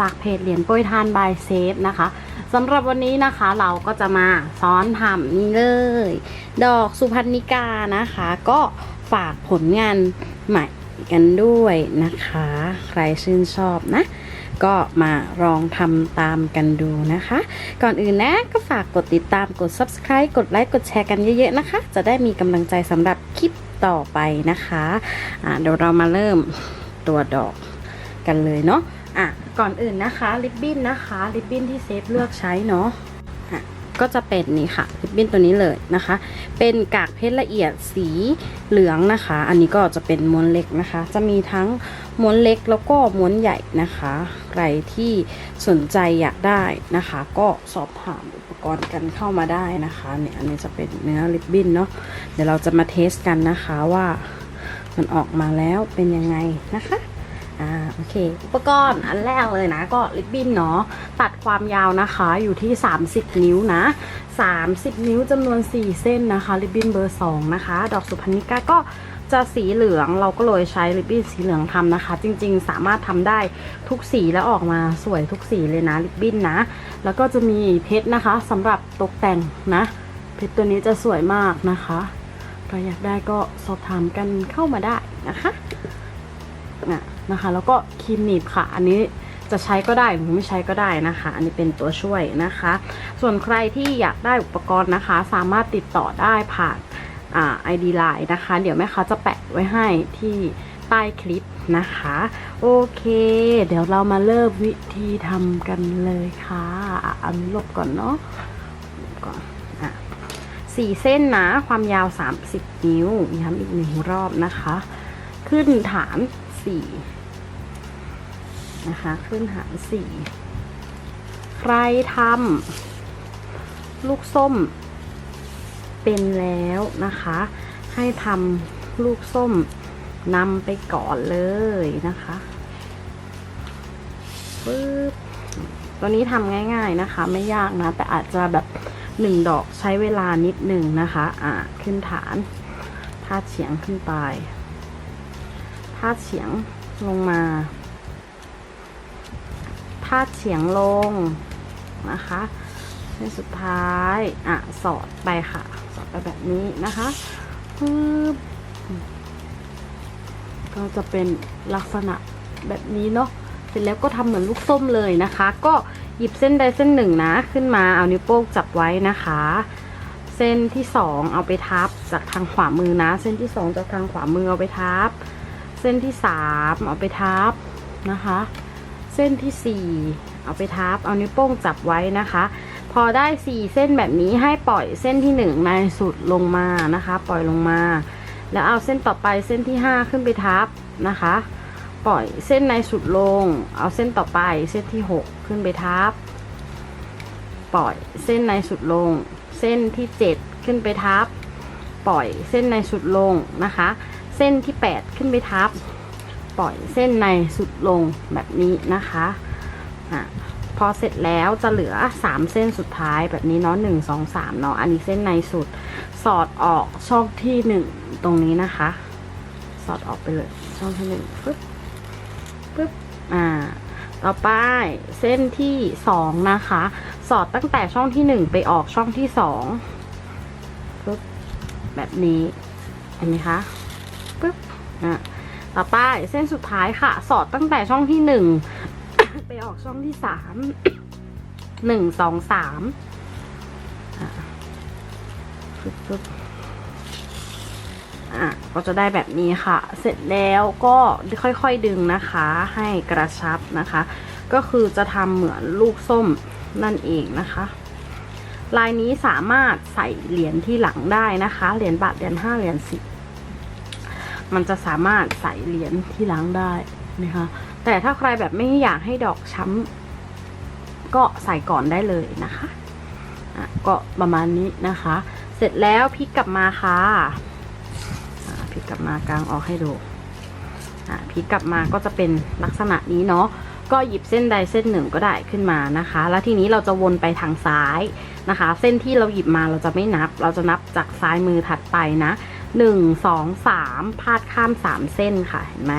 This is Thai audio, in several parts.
จากเพจเหรียญโปรยทานบายเซฟนะคะสำหรับวันนี้นะคะเราก็จะมาซ้อนทำนี่เลย ดอกสุพรรณิกานะคะ ก็ฝากผลงานใหม่กันด้วยนะคะ ใครชื่นชอบนะก็มาลองทำตามกันดูนะคะ ก่อนอื่นนะก็ฝากกดติดตามกด subscribe กดไลค์กดแชร์กันเยอะๆนะคะ จะได้มีกำลังใจสำหรับคลิปต่อไปนะคะอ่าเดี๋ยวเรามาเริ่มตัวดอกกันเลยเนาะอะ ก่อนอื่นนะคะริบบิ้นนะคะริบบิ้นที่เซฟเลือกใช้เนาะก็จะเป็นนี่ค่ะริบบิ้นตัวนี้เลยนะคะ เป็นกากเพชรละเอียดสีเหลืองนะคะ อันนี้ก็จะเป็นม้วนเล็กนะคะ จะมีทั้งม้วนเล็กแล้วก็ม้วนใหญ่นะคะ ใครที่สนใจอยากได้นะคะ ก็สอบถามอุปกรณ์กันเข้ามาได้นะคะเนี่ยอันนี้จะเป็นเนื้อริบบิ้นเนาะเดี๋ยวเราจะมาเทสกันนะคะว่ามันออกมาแล้วเป็นยังไงนะคะ อ่าโอเค อุปกรณ์อันแรกเลยนะ ก็ริบบิ้นเนาะตัดความยาวนะคะอยู่ที่ 30 นิ้วนะ 30 นิ้วจำนวน 4 เส้นนะคะริบบิ้นเบอร์ 2 นะคะ ดอกสุพรรณิกาก็จะสีเหลืองเราก็เลยใช้ริบบิ้นสีเหลืองทำนะคะ จริงๆ สามารถทำได้ทุกสีแล้วออกมาสวยทุกสีเลยนะริบบิ้นนะ แล้วก็จะมีเพชรนะคะสำหรับตกแต่งนะ เพชรตัวนี้จะสวยมากนะคะใครอยากได้ก็สอบถามกันเข้ามาได้นะคะนะ นะคะ แล้วก็ครีมหนีบค่ะ อันนี้จะใช้ก็ได้หรือไม่ใช้ก็ได้นะคะ อันนี้เป็นตัวช่วยนะคะ ส่วนใครที่อยากได้อุปกรณ์นะคะ สามารถติดต่อได้ผ่านอ่า ID Line นะคะ เดี๋ยวแม่ค้าจะแปะไว้ให้ที่ใต้คลิปนะคะ โอเค เดี๋ยวเรามาเริ่มวิธีทำกันเลยค่ะอะอันนี้ลบก่อนเนาะลบก่อนอะสี่เส้นนะ ความยาว 30 นิ้วย้ำอีกหนึ่งรอบนะคะ ขึ้นฐานสี่ นะคะ ขึ้นฐานสี่ใครทำลูกส้มเป็นแล้วนะคะ ให้ทำลูกส้มนำไปก่อนเลยนะคะปึ๊บตัวนี้ทำง่ายๆนะคะ ไม่ยากนะ แต่อาจจะแบบหนึ่งดอกใช้เวลานิดหนึ่งนะคะ อ่า ขึ้นฐานพาดเฉียงขึ้นไปพาดเฉียงลงมา พาดเฉียงลงนะคะเส้นสุดท้ายอะสอดไปค่ะ สอดไปแบบนี้นะคะปึ๊บก็จะเป็นลักษณะแบบนี้เนาะเสร็จแล้วก็ทำเหมือนลูกส้มเลยนะคะ ก็หยิบเส้นใดเส้นหนึ่งนะขึ้นมาเอานิ้วโป้งจับไว้นะคะ เส้นที่สองเอาไปทับจากทางขวามือนะ เส้นที่สองจากทางขวามือเอาไปทับ เส้นที่สามเอาไปทับนะคะ เส้นที่สี่เอาไปทับ เอานิ้วโป้งจับไว้นะคะ พอได้สี่เส้นแบบนี้ให้ปล่อยเส้นที่หนึ่งในสุดลงมานะคะ ปล่อยลงมา แล้วเอาเส้นต่อไปเส้นที่ห้าขึ้นไปทับนะคะ ปล่อยเส้นในสุดลง เอาเส้นต่อไปเส้นที่หกขึ้นไปทับ ปล่อยเส้นในสุดลง เส้นที่เจ็ดขึ้นไปทับ ปล่อยเส้นในสุดลงนะคะ เส้นที่ 8 ขึ้นไปทับ ปล่อยเส้นในสุดลงแบบนี้นะคะอะพอเสร็จแล้วจะเหลือ 3 เส้นสุดท้ายแบบนี้เนาะหนึ่งสองสามเนาะอันนี้เส้นในสุด สอดออกช่องที่1ตรงนี้นะคะ สอดออกไปเลยช่องที่หนึ่งปึ๊บปึ๊บอ่าต่อไปเส้นที่สองนะคะ สอดตั้งแต่ช่องที่หนึ่งไปออกช่องที่สองปึ๊บแบบนี้เห็นไหมคะปึ๊บอะ ต่อไปเส้นสุดท้ายค่ะ สอดตั้งแต่ช่องที่หนึ่งไปออกช่องที่สามหนึ่งสองสามอะปึ๊บปึ๊บอะก็จะได้แบบนี้ค่ะ เสร็จแล้วก็ค่อยๆดึงนะคะ ให้กระชับนะคะ ก็คือจะทำเหมือนลูกส้มนั่นเองนะคะ ลายนี้สามารถใส่เหรียญที่หลังได้นะคะ เหรียญบาทเหรียญห้าเหรียญสิบ มันจะสามารถใส่เหรียญที่ล้างได้นะคะแต่ถ้าใครแบบไม่อยากให้ดอกช้ำก็ใส่ก่อนได้เลยนะคะะก็ประมาณนี้นะคะ เสร็จแล้วพลิกกลับมาค่ะพลิกกลับมากลางออกให้ดูพลิกกลับมาก็จะเป็นลักษณะนี้เนาะก็หยิบเส้นใดเส้นหนึ่งก็ได้ขึ้นมานะคะ แล้วทีนี้เราจะวนไปทางซ้ายนะคะ เส้นที่เราหยิบมาเราจะไม่นับ เราจะนับจากซ้ายมือถัดไปนะ หนึ่งสองสามพาดข้ามสามเส้นค่ะเห็นไหม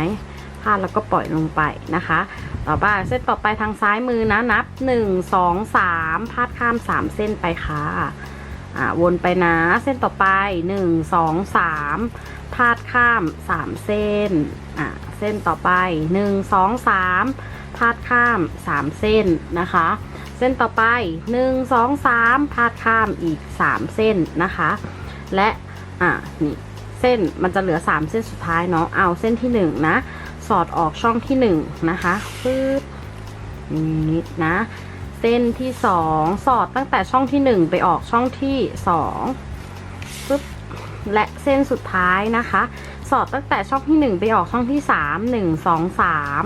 พาดแล้วก็ปล่อยลงไปนะคะ ต่อไปเส้นต่อไปทางซ้ายมือนะนับ1 2 3พาดข้าม3เส้นไปค่ะอ่าวนไปนะเส้นต่อไป1 2 3พาดข้าม3เส้นอ่าเส้นต่อไป1 2 3พาดข้าม3เส้นนะคะเส้นต่อไป 1 2 3พาดข้ามอีก 3 เส้นนะคะ และ อ่านี่เส้นมันจะเหลือ 3 เส้นสุดท้ายเนาะเอาเส้นที่ 1 นะ สอดออกช่องที่ 1 นะคะปึ๊บนี่นะ เส้นที่2สอดตั้งแต่ช่องที่ 1 ไปออกช่องที่2ปึ๊บและเส้นสุดท้ายนะคะ สอดตั้งแต่ช่องที่ 1 ไปออกช่องที่ 3 1 2 3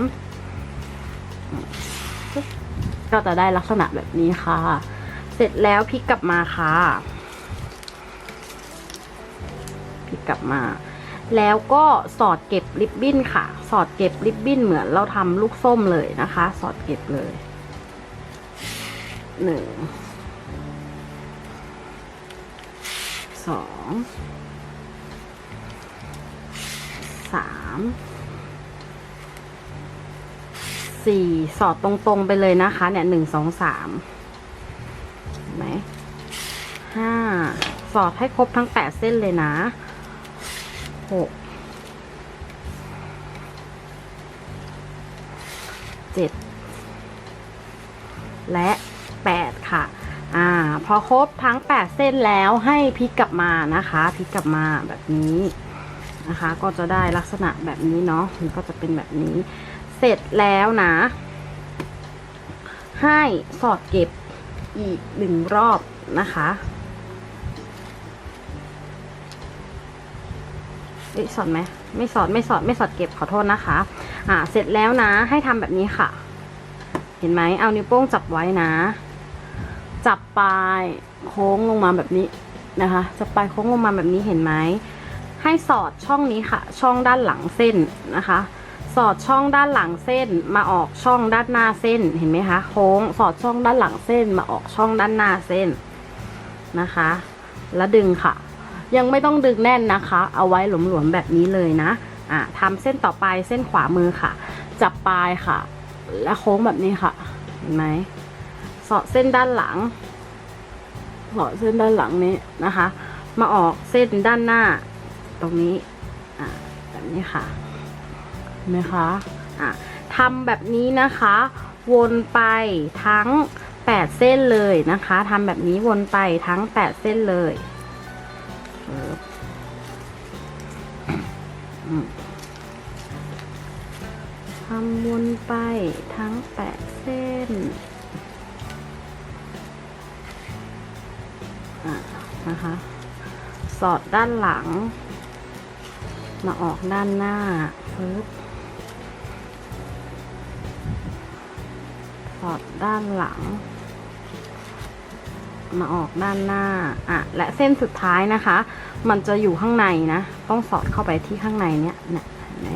ก็จะได้ลักษณะแบบนี้ค่ะ เสร็จแล้วพลิกกลับมาค่ะ ลิกกลับมา แล้วก็สอดเก็บริบบิ้นค่ะ สอดเก็บริบบิ้นเหมือนเราทำลูกส้มเลยนะคะ สอดเก็บเลยหนึ่งสองสามสี่สอดตรงๆไปเลยนะคะ เนี่ยหนึ่งสองสามเห็นไหมห้าสอดให้ครบทั้งแปดเส้นเลยนะ หกเจ็ดและแปดค่ะ อ่า พอครบทั้งแปดเส้นแล้วให้พลิกกลับมานะคะพลิกกลับมาแบบนี้นะคะ ก็จะได้ลักษณะแบบนี้เนาะมันก็จะเป็นแบบนี้ เสร็จแล้วนะ ให้สอดเก็บอีกหนึ่งรอบนะคะ เอ้ยสอดไหมไม่สอดไม่สอดไม่สอดเก็บขอโทษนะคะ อ่า เสร็จแล้วนะ ให้ทำแบบนี้ค่ะ เห็นไหมเอานิ้วโป้งจับไว้นะ จับปลายโค้งลงมาแบบนี้นะคะ จับปลายโค้งลงมาแบบนี้เห็นไหมให้สอดช่องนี้ค่ะ ช่องด้านหลังเส้นนะคะ สอดช่องด้านหลังเส้นมาออกช่องด้านหน้าเส้นเห็นไหมคะโค้งสอดช่องด้านหลังเส้นมาออกช่องด้านหน้าเส้นนะคะ แล้วดึงค่ะ ยังไม่ต้องดึงแน่นนะคะ เอาไว้หลวมๆแบบนี้เลยนะอะทำเส้นต่อไปเส้นขวามือค่ะ จับปลายค่ะ และโค้งแบบนี้ค่ะ เห็นไหมสอดเส้นด้านหลังสอดเส้นด้านหลังนี้นะคะ มาออกเส้นด้านหน้า ตรงนี้อะแบบนี้ค่ะเห็นไหมคะอะทำแบบนี้นะคะ วนไปทั้ง 8 เส้นเลยนะคะทำแบบนี้วนไปทั้ง 8 เส้นเลย ทำวนไปทั้ง8เส้นอะนะคะ สอดด้านหลัง มาออกด้านหน้าปึ๊บสอดด้านหลัง มาออกด้านหน้าอะและเส้นสุดท้ายนะคะ มันจะอยู่ข้างในนะ ต้องสอดเข้าไปที่ข้างในเนี้ยเนี่ยเห็นไหม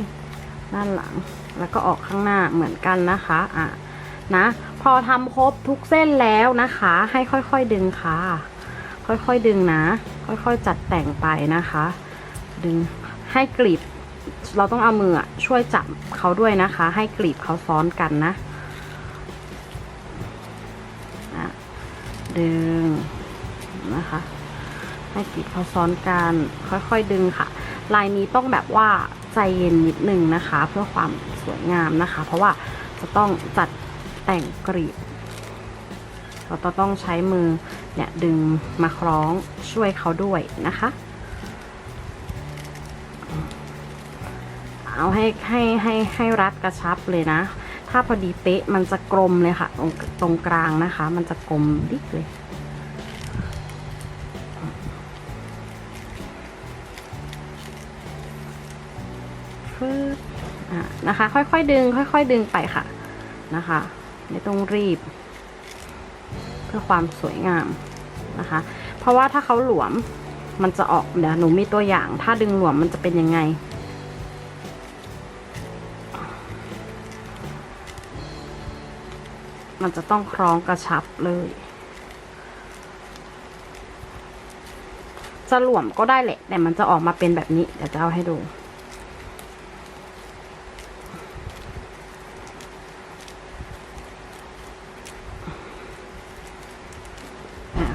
ด้านหลังแล้วก็ออกข้างหน้าเหมือนกันนะคะอะนะ พอทำครบทุกเส้นแล้วนะคะ ให้ค่อยๆดึงค่ะ ค่อยๆดึงนะ ค่อยๆจัดแต่งไปนะคะ ดึงให้กลีบเราต้องเอามือช่วยจับเขาด้วยนะคะ ให้กลีบเขาซ้อนกันนะอะดึงนะคะ ให้กลีบเขาซ้อนกันค่อยๆดึงค่ะ ลายนี้ต้องแบบว่าใจเย็นนิดนึงนะคะ เพื่อความสวยงามนะคะ เพราะว่าจะต้องจัดแต่งกรีบเราต้องใช้มือเนี่ยดึงมาคล้องช่วยเขาด้วยนะคะ เอาให้ให้ให้ให้รัดกระชับเลยนะ ถ้าพอดีเป๊ะมันจะกลมเลยค่ะ ตรงตรงกลางนะคะ มันจะกลมดิ๊กเลย นะคะ ค่อยๆดึง ค่อย ๆ ดึงไปค่ะนะคะไม่ต้องรีบ เพื่อความสวยงามนะคะ เพราะว่าถ้าเขาหลวมมันจะออกเดี๋ยวหนูมีตัวอย่าง ถ้าดึงหลวมมันจะเป็นยังไงมันจะต้องคล้องกระชับเลย จะหลวมก็ได้แหละ แต่มันจะออกมาเป็นแบบนี้ เดี๋ยวจะเอาให้ดู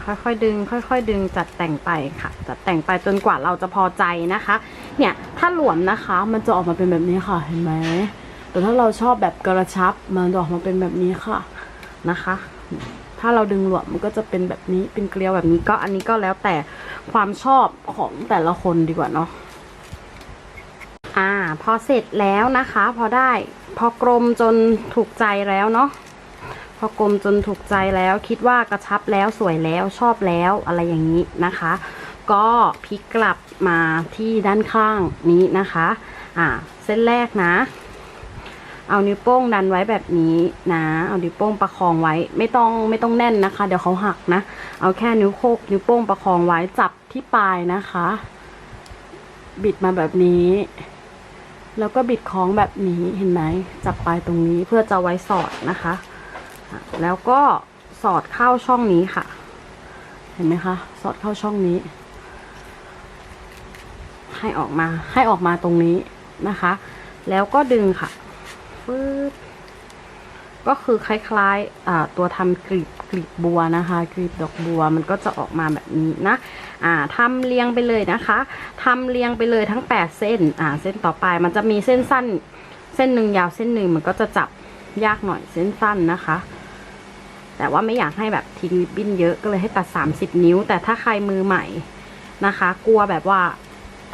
ค่อยๆดึง ค่อย ๆ ดึงจัดแต่งไปค่ะ จัดแต่งไปจนกว่าเราจะพอใจนะคะ เนี่ยถ้าหลวมนะคะ มันจะออกมาเป็นแบบนี้ค่ะเห็นไหมแต่ถ้าเราชอบแบบกระชับมันจะออกมาเป็นแบบนี้ค่ะนะคะ ถ้าเราดึงหลวมมันก็จะเป็นแบบนี้เป็นเกลียวแบบนี้ก็อันนี้ก็แล้วแต่ความชอบของแต่ละคนดีกว่าเนาะอ่าพอเสร็จแล้วนะคะ พอได้พอกลมจนถูกใจแล้วเนาะ พอกลมจนถูกใจแล้วคิดว่ากระชับแล้วสวยแล้วชอบแล้วอะไรอย่างนี้นะคะ ก็พลิกกลับมาที่ด้านข้างนี้นะคะอ่าเส้นแรกนะ เอานิ้วโป้งดันไว้แบบนี้นะ เอานิ้วโป้งประคองไว้ไม่ต้องไม่ต้องแน่นนะคะ เดี๋ยวเขาหักนะ เอาแค่นิ้วโคกนิ้วโป้งประคองไว้จับที่ปลายนะคะ บิดมาแบบนี้ แล้วก็บิดคล้องแบบนี้เห็นไหมจับปลายตรงนี้เพื่อจะไว้สอดนะคะอะ แล้วก็สอดเข้าช่องนี้ค่ะ เห็นไหมคะ สอดเข้าช่องนี้ ให้ออกมา ให้ออกมาตรงนี้นะคะ แล้วก็ดึงค่ะฟืบก็คือคล้ายๆตัวทำกลีบกลีบบัวนะคะกลีบดอกบัวมันก็จะออกมาแบบนี้นะอ่าทำเรียงไปเลยนะคะทำเรียงไปเลยทั้ง 8 เส้นอ่าเส้นต่อไปมันจะมีเส้นสั้น เส้นหนึ่งยาวเส้นหนึ่งมันก็จะจับยากหน่อยเส้นสั้นนะคะ แต่ว่าไม่อยากให้แบบทิ้งริบบิ้นเยอะก็เลยให้ตัด 30 นิ้ว แต่ถ้าใครมือใหม่นะคะ กลัวแบบว่า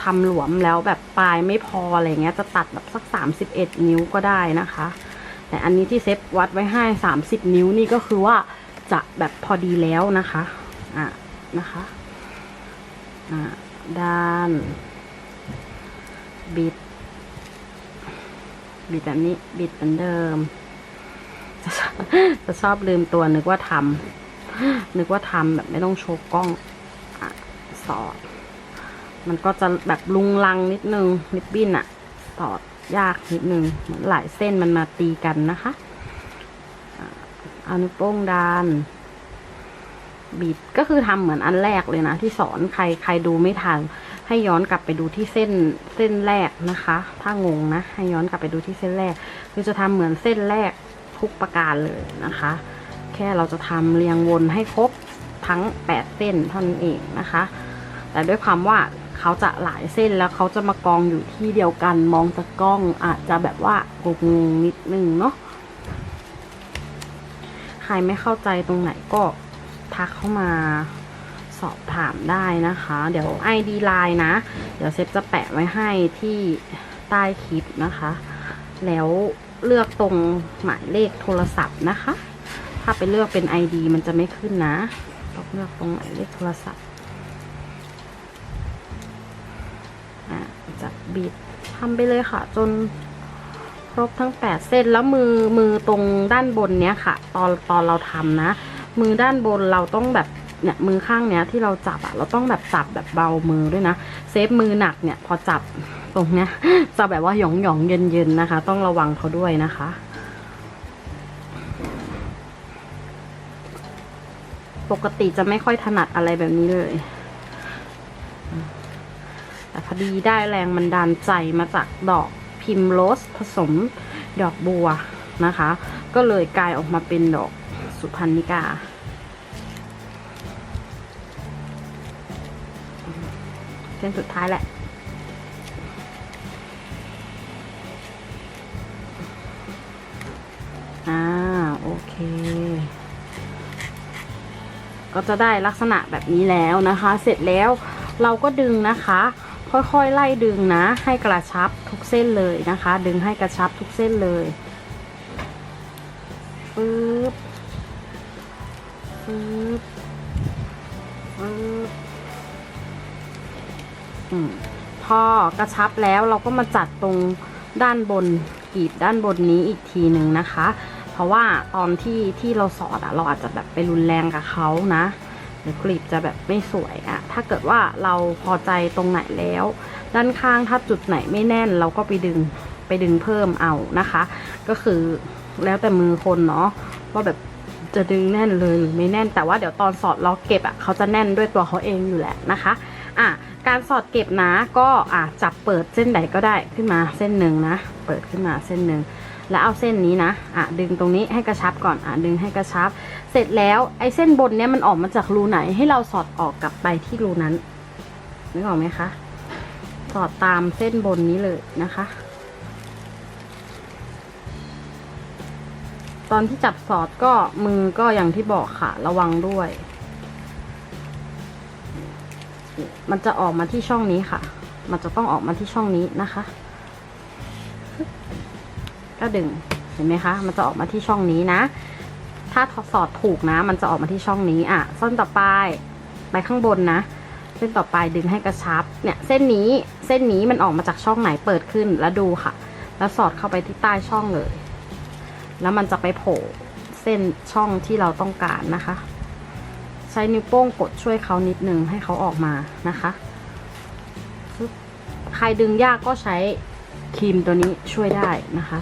ทำหลวมแล้วแบบปลายไม่พออะไรเงี้ยจะตัดแบบสัก 31 นิ้วก็ได้นะคะ แต่อันนี้ที่เซฟวัดไว้ให้ 30 นิ้วนี่ก็คือว่าจะแบบพอดีแล้วนะคะอะนะคะอ่าด้านบิดบิดแบบนี้บิดเหมือนเดิม จะชอบจะชอบลืมตัวนึกว่าทำนึกว่าทำแบบไม่ต้องโชว์กล้องอสอด มันก็จะแบบลุงลังนิดนึงนิบบิ้นอะสอดยากนิดนึงหลายเส้นมันมาตีกันนะคะอ่าเอานิ้โป้งดานบิดก็คือทำเหมือนอันแรกเลยนะ ที่สอนใครใครดูไม่ทัน ให้ย้อนกลับไปดูที่เส้นเส้นแรกนะคะ ถ้างงนะ ให้ย้อนกลับไปดูที่เส้นแรก คือจะทำเหมือนเส้นแรก ทุกประการเลยนะคะ แค่เราจะทำเรียงวนให้ครบทั้ง 8 เส้นเท่านั้นเองนะคะ แต่ด้วยความว่าเขาจะหลายเส้นแล้วเขาจะมากองอยู่ที่เดียวกันมองจากกล้องอาจจะแบบว่างงนิดนึงเนาะใครไม่เข้าใจตรงไหนก็ทักเข้ามาสอบถามได้นะคะ เดี๋ยว ID Line นะ เดี๋ยวเซฟจะแปะไว้ให้ที่ใต้คลิปนะคะ แล้ว เลือกตรงหมายเลขโทรศัพท์นะคะ ถ้าไปเลือกเป็น ID มันจะไม่ขึ้นนะต้องเลือกตรงหมายเลขโทรศัพท์อะจะบิดทำไปเลยค่ะ จนครบทั้ง 8 เส้นแล้วมือมือตรงด้านบนเนี้ยค่ะ ตอนตอนเราทำนะ มือด้านบนเราต้องแบบเนี่ยมือข้างเนี้ยที่เราจับอะเราต้องแบบจับแบบเบามือด้วยนะ เซฟมือหนักเนี่ยพอจับ ตรงเนี้ยจะแบบว่าหยองหยองเย็นเย็นนะคะ ต้องระวังเขาด้วยนะคะ ปกติจะไม่ค่อยถนัดอะไรแบบนี้เลย แต่พอดีได้แรงมันดาลใจมาจากดอกพิมโรสผสมดอกบัวนะคะ ก็เลยกลายออกมาเป็นดอกสุพรรณิกาเส้นสุดท้ายแหละ อ่าโอเค ก็จะได้ลักษณะแบบนี้แล้วนะคะ เสร็จแล้วเราก็ดึงนะคะ ค่อยๆไล่ดึงนะ ให้กระชับทุกเส้นเลยนะคะ ดึงให้กระชับทุกเส้นเลยปึ๊บปึ๊บปึ๊บอืมพอกระชับแล้วเราก็มาจัดตรงด้านบนกีบด้านบนนี้อีกทีหนึ่งนะคะ ราะว่าตอนที่ที่เราสอดอะเราอาจจะแบบไปรุนแรงกับเขานะหรือกรีบจะแบบไม่สวยอะถ้าเกิดว่าเราพอใจตรงไหนแล้ว ด้านข้างถ้าจุดไหนไม่แน่น เราก็ไปดึงไปดึงเพิ่มเอานะคะ ก็คือแล้วแต่มือคนเนาะว่าแบบจะดึงแน่นเลยหรือไม่แน่น แต่ว่าเดี๋ยวตอนสอดล็อกเก็บอะเขาจะแน่นด้วยตัวเขาเองอยู่แหละนะคะอะการสอดเก็บนะก็อะจับเปิดเส้นไหนก็ได้ขึ้นมาเส้นหนึ่งนะ เปิดขึ้นมาเส้นหนึ่ง แล้วเอาเส้นนี้นะอะดึงตรงนี้ให้กระชับก่อนอะดึงให้กระชับ เสร็จแล้วไอ้เส้นบนเนี้ยมันออกมาจากรูไหนให้เราสอดออกกลับไปที่รูนั้นนึกออกไหมคะสอดตามเส้นบนนี้เลยนะคะ ตอนที่จับสอดก็มือก็อย่างที่บอกค่ะ ระวังด้วย มันจะออกมาที่ช่องนี้ค่ะ มันจะต้องออกมาที่ช่องนี้นะคะ ก็ดึงเห็นไหมคะ มันจะออกมาที่ช่องนี้นะ ถ้าสอดถูกนะ มันจะออกมาที่ช่องนี้อะเส้นต่อไปไปข้างบนนะเส้นต่อไปดึงให้กระชับเนี่ยเส้นนี้เส้นนี้มันออกมาจากช่องไหนเปิดขึ้นแล้วดูค่ะ แล้วสอดเข้าไปที่ใต้ช่องเลย แล้วมันจะไปโผล่เส้นช่องที่เราต้องการนะคะ ใช้นิ้วโป้งกดช่วยเขานิดนึงให้เขาออกมานะคะใครดึงยากก็ใช้ครีมตัวนี้ช่วยได้นะคะ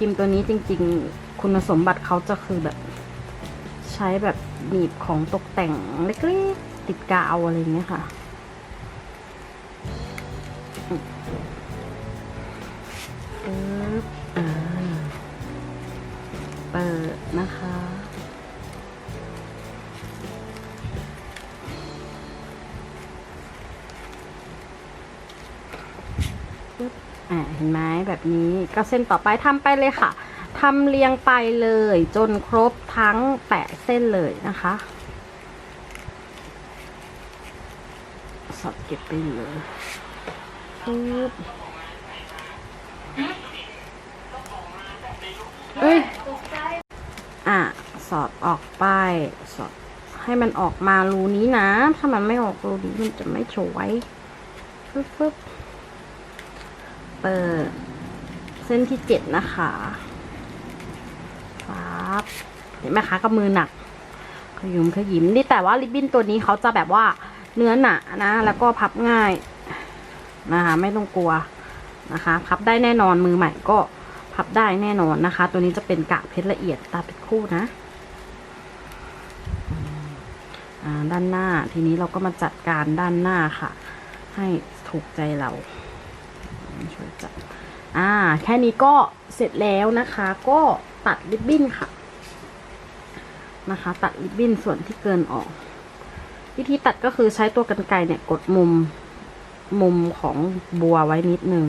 ครีมตัวนี้จริง ๆ คุณสมบัติเขาจะคือแบบใช้แบบหนีบของตกแต่งเล็กๆติดกาวอะไรอย่างเงี้ยค่ะปึ๊บอ่าเปิดนะคะ อ่าเห็นไหมแบบนี้ก็เส้นต่อไปทำไปเลยค่ะทำเรียงไปเลย จนครบทั้งแปะเส้นเลยนะคะสอดเก็บไปเลยปึ๊บเอ้ยอะสอดออกไปสอดให้มันออกมารูนี้นะ ถ้ามันไม่ออกรูนี้มันจะไม่สวยฟึบฟึบ เปิดเส้นที่เจ็ดนะคะครับเห็นไหมคะกับมือหนัก ขยุมขยิมนี่แต่ว่าริบบิ้นตัวนี้เขาจะแบบว่าเนื้อหนานะ แล้วก็พับง่ายนะคะไม่ต้องกลัวนะคะ พับได้แน่นอนมือใหม่ก็พับได้แน่นอนนะคะ ตัวนี้จะเป็นกากเพชรละเอียดตาเป็นคู่นะด้านหน้าทีนี้เราก็มาจัดการด้านหน้าค่ะ ให้ถูกใจเรา อ่า แค่นี้ก็เสร็จแล้วนะคะ ก็ตัดริบบิ้นค่ะ นะคะ ตัดริบบิ้นส่วนที่เกินออก วิธีตัดก็คือใช้ตัวกรรไกรเนี่ยกดมุมมุมของบัวไว้นิดนึง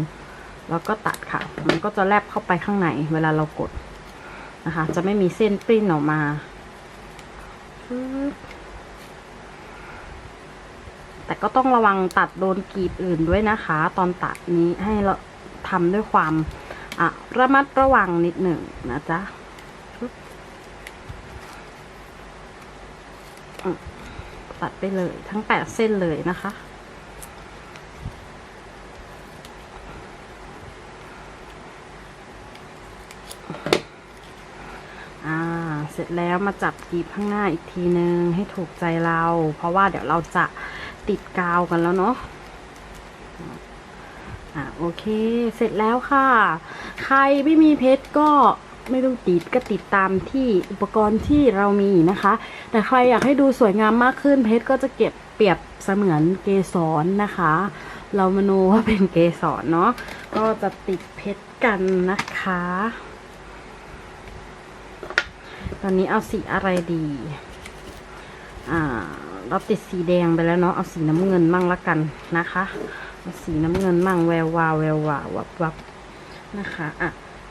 แล้วก็ตัดค่ะ มันก็จะแลบเข้าไปข้างในเวลาเรากดนะคะ จะไม่มีเส้นปริ้นออกมาแต่ก็ต้องระวังตัดโดนกรีบอื่นด้วยนะคะ ตอนตัดนี้ให้เรา ทำด้วยความะระมัดระวังนิดหนึ่งนะจ๊ะตัดไปเลยทั้งแปดเส้นเลยนะคะ อ่า เสร็จแล้วมาจับกีบข้างหน้าอีกทีนึงให้ถูกใจเรา เพราะว่าเดี๋ยวเราจะติดกาวกันแล้วเนาะ อ่าโอเค เสร็จแล้วค่ะ ใครไม่มีเพชรก็ไม่ต้องติดก็ติดตามที่อุปกรณ์ที่เรามีนะคะ แต่ใครอยากให้ดูสวยงามมากขึ้นเพชรก็จะเก็บเปรียบเสมือนเกสรนะคะ เรามาโนว่าเป็นเกสรเนาะก็จะติดเพชรกันนะคะ ตอนนี้เอาสีอะไรดี อ่า เราติดสีแดงไปแล้วเนาะเอาสีน้ำเงินมั่งละกันนะคะ สีน้ำเงินมั่งแวววาวแวววาววับวับนะคะอะ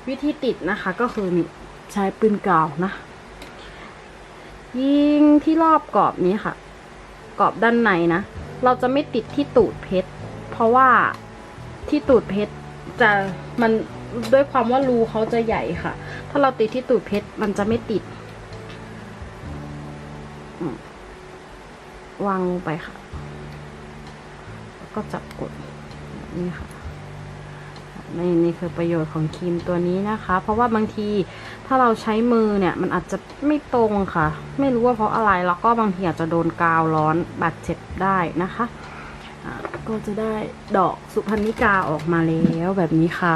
วิธีติดนะคะก็คือนี่ใช้ปืนกาวนะ ยิงที่รอบกรอบนี้ค่ะ กรอบด้านในนะ เราจะไม่ติดที่ตูดเพชร เพราะว่าที่ตูดเพชรจะมันด้วยความว่ารูเขาจะใหญ่ค่ะ ถ้าเราติดที่ตูดเพชรมันจะไม่ติดวางลงไปค่ะ ก็จับกดนี่ค่ะนี่นี่คือประโยชน์ของครีมตัวนี้นะคะ เพราะว่าบางทีถ้าเราใช้มือเนี่ย มันอาจจะไม่ตรงค่ะ ไม่รู้ว่าเพราะอะไรแล้วก็บางทีอาจจะโดนกาวร้อนบาดเจ็บได้นะคะก็จะได้ดอกสุพรรณิกาออกมาแล้วแบบนี้ค่ะ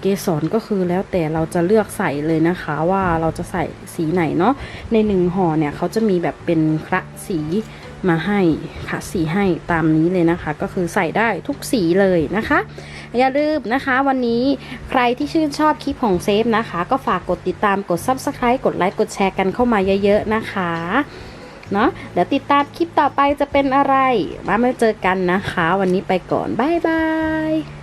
เกสรก็คือแล้วแต่เราจะเลือกใส่เลยนะคะว่าเราจะใส่สีไหนเนาะในหนึ่งห่อเนี่ยเขาจะมีแบบเป็นคระสี มาให้ค่ะสีให้ตามนี้เลยนะคะ ก็คือใส่ได้ทุกสีเลยนะคะ อย่าลืมนะคะวันนี้ใครที่ชื่นชอบคลิปของเซฟนะคะ ก็ฝากกดติดตามกด Subscribe กดไลค์กดแชร์กันเข้ามาเยอะๆนะคะเนาะเดี๋ยวติดตามคลิปต่อไปจะเป็นอะไร มามาเจอกันนะคะ วันนี้ไปก่อน บ๊ายบาย